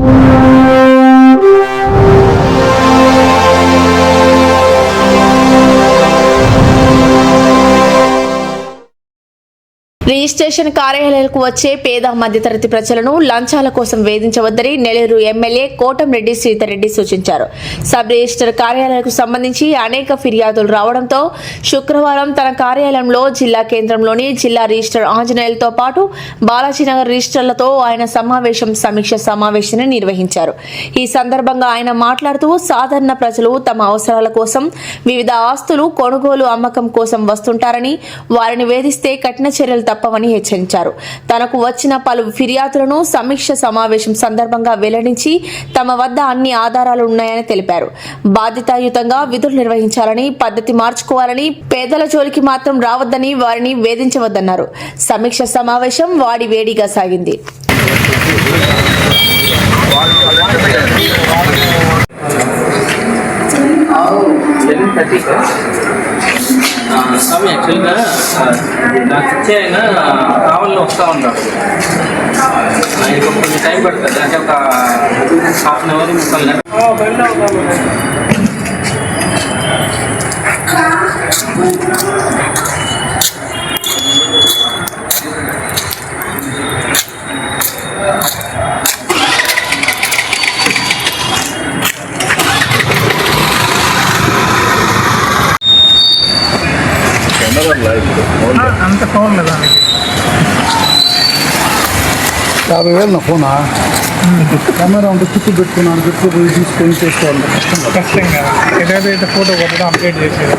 you. Registration కార్యాలయాలకు వచ్చే పేద మధ్యతరగతి ప్రజలను లంచాల కోసం వేధించవద్దని నెల్లూరు ఎమ్మెల్యే కోటంరెడ్డి సీతారెడ్డి సూచించారు. సబ్ రిజిస్టర్ కార్యాలయాలకు సంబంధించి అనేక ఫిర్యాదులు రావడంతో శుక్రవారం తన కార్యాలయంలో జిల్లా కేంద్రంలోని జిల్లా రిజిస్టర్ ఆంజనేయులతో పాటు బాలాజీనగర్ రిజిస్టర్లతో ఆయన సమావేశం సమీక్ష సమావేశాన్ని నిర్వహించారు. ఈ సందర్భంగా ఆయన మాట్లాడుతూ సాధారణ ప్రజలు తమ అవసరాల కోసం వివిధ ఆస్తులు కొనుగోలు అమ్మకం కోసం వస్తుంటారని వారిని వేధిస్తే కఠిన చర్యలు తప్ప తప్పవని హెచ్చరించారు. తనకు వచ్చిన పలు ఫిర్యాదులను సమీక్ష సమావేశం సందర్భంగా వెల్లడించి తమ వద్ద అన్ని ఆధారాలు ఉన్నాయని తెలిపారు. బాధ్యతాయుతంగా విధులు నిర్వహించాలని పద్ధతి మార్చుకోవాలని పేదల జోలికి మాత్రం రావద్దని వారిని వేధించవద్దన్నారు. సమీక్ష సమావేశం వాడి వేడిగా సాగింది. సెవెన్ థర్టీకి యాక్చువల్గా నాకు ఇచ్చే ఆయన కావాలని వస్తూ ఉన్నాడు. ఆయనకు కొంచెం టైం పడుతుంది. అంటే ఒక హాఫ్ అన్ అవర్ ముక్కలు అంత ఫోన్ లేదా? యాభై వేలు నా ఫోనా కెమెరా ఉంటే చుట్టూ పెట్టుకున్నాను చుట్టూ తీసుకొని చేసుకోవాలి కష్టం. కష్టంగా ఏదైతే ఫోటో కొట్టడం అప్డేట్ చేసేదా